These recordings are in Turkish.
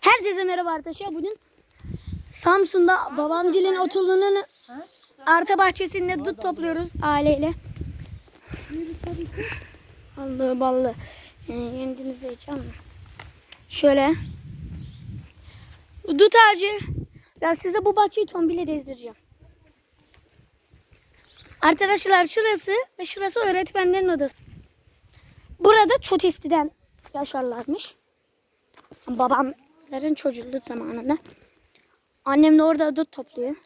Herkese merhaba arkadaşlar. Bugün Samsun'da babam dilin oturduğunun arka bahçesinde dut topluyoruz aileyle. Ballı ballı. Ee, Kendinize heyecan mı? Şöyle. Dut ağacı. Ya size bu bahçeyi tombile gezdireceğim. Arkadaşlar şurası ve şurası öğretmenlerin odası. Burada çok eskiden yaşarlarmış. Babamların çocukluk zamanında. Annem de orada dut topluyor.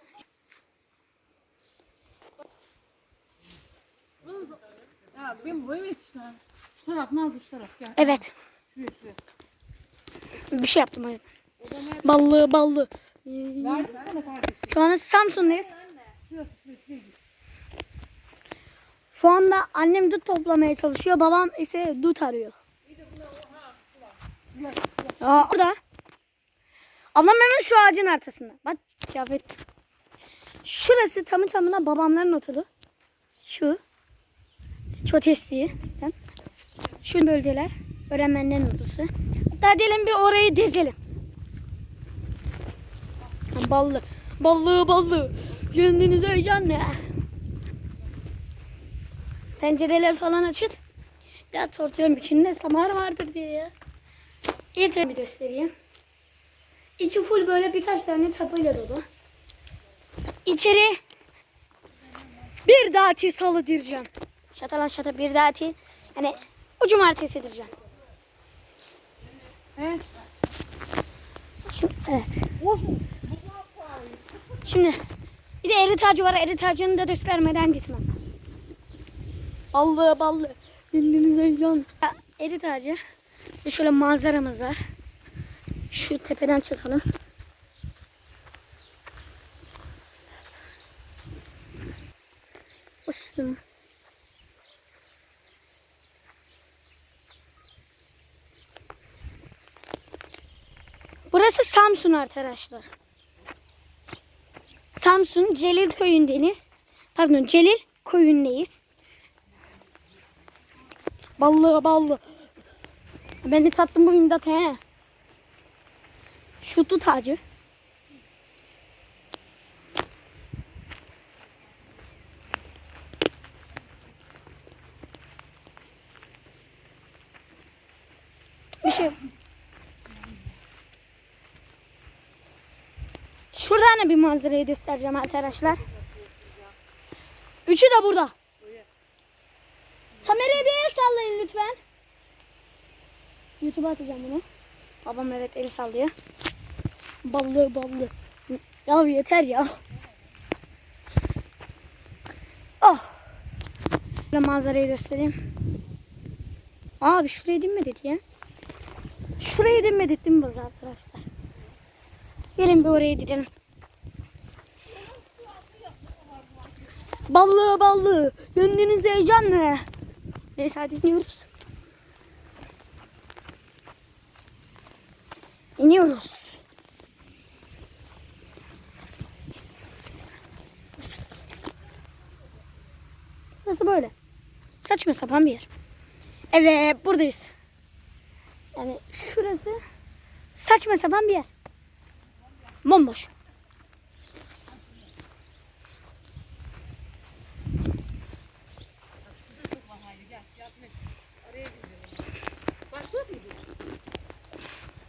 Ya benim boyum yetişmez. Şu taraf Nazlı şu taraf gel. Evet. Şuraya şuraya. Bir şey yaptım o yüzden. Ballı ballı. Verdim sana kardeşim. Şu an Samsun'dayız. Şurası şuraya şuraya git. Şu anda annem dut toplamaya çalışıyor. Babam ise dut arıyor. Ya orada. Ablam hemen şu ağacın arkasında. Bak kıyafet. Şurası tamı tamına babamların otağı. Şu. Çok eski. Şu bölgeler. Öğrenmenlerin odası. Hatta diyelim bir orayı dizelim. Ballı. Ballı ballı. Kendinize ne? Pencereler falan açık. Ya tortuyorum içinde samar vardır diye ya. İyi tabi göstereyim. İçi full böyle birkaç tane tapıyla dolu. İçeri bir dati salı direceğim. Şatalan şata bir dati. Yani o cumartesi direceğim. He? Şimdi, evet. Şimdi bir de erit ağacı var. Erit ağacını da göstermeden gitmem. Ballı ballı. Kendinize. Ha, Erit ağacı. Şöyle manzaramız var. Şu tepeden çıkalım. Uçtum. Burası Samsun arkadaşlar. Samsun Celil köyündeyiz. Pardon Celil köyündeyiz. Ballı ballı. Ben de tattım bugün de he. Şu tut ağacı. Bir şey. Şuradan da bir manzarayı göstereceğim arkadaşlar. Üçü de burada. Kamerayı bir el sallayın lütfen. YouTube'a atacağım bunu. Babam evet el sallıyor. Ballı ballı. Ya yeter ya. Oh. Böyle manzarayı göstereyim. Abi şurayı dinmedik ya. Şurayı dinmedik değil mi biz arkadaşlar? Gelin bir oraya gidelim. Ballı ballı. Gönlünüz heyecan mı? Neyse hadi iniyoruz. İniyoruz. Nasıl böyle? Saçma sapan bir yer. Evet buradayız. Yani şurası saçma sapan bir yer. Bomboş.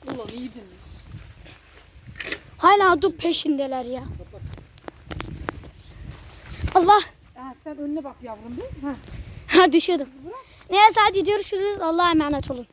Ulan iyiydiniz. Hala dut peşindeler ya. Allah. Sen önüne bak yavrum değil mi? Ha. Ha düşüyordum. Neyse hadi görüşürüz. Allah'a emanet olun.